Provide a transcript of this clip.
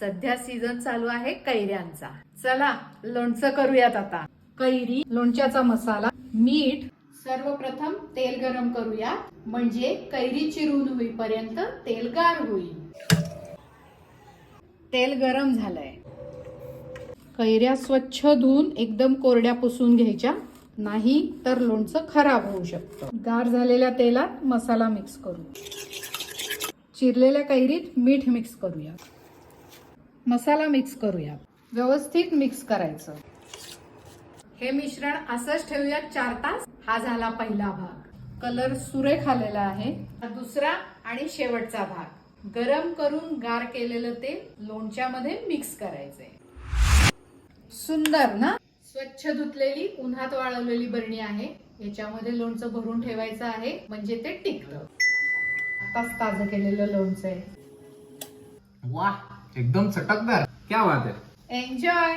सध्या सीझन चालू आहे कैऱ्यांचा. चला लोणचं करूयात आता. कैरी लोणच्याचा मसाला मीठ सर्वप्रथम तेल गरम करूया म्हणजे कैरी चिरून होईपर्यंत तेल गार होईल. तेल गरम झालंय. कैऱ्या स्वच्छ धुवून एकदम कोरड्या पुसून घ्यायच्या. नाही तर लोणचं खराब होऊ शकतं. गार झालेल्या तेलात मसाला मिक्स करू. चिरलेल्या कैरीत मीठ मिक्स करूया मसाला मिक्स करूया व्यवस्थित मिक्स करायचं. हे मिश्रण असंच ठेवूया चार तास. हा झाला पहिला भाग. कलर सुरेख आलेला आहे दुसरा आणि शेवटचा भाग. गरम करून गार केलेलं ते लोणच्यामध्ये मिक्स करायचंय. सुंदर ना? स्वच्छ धुतलेली उन्हात वाळवलेली बरणी आहे. याच्यामध्ये लोणचं भरून ठेवायचं आहे. म्हणजे ते टिकतं. आताच ताजं केलेलं लोणचं आहे. वाह! एकदम चटकदार. क्या बात है? एन्जॉय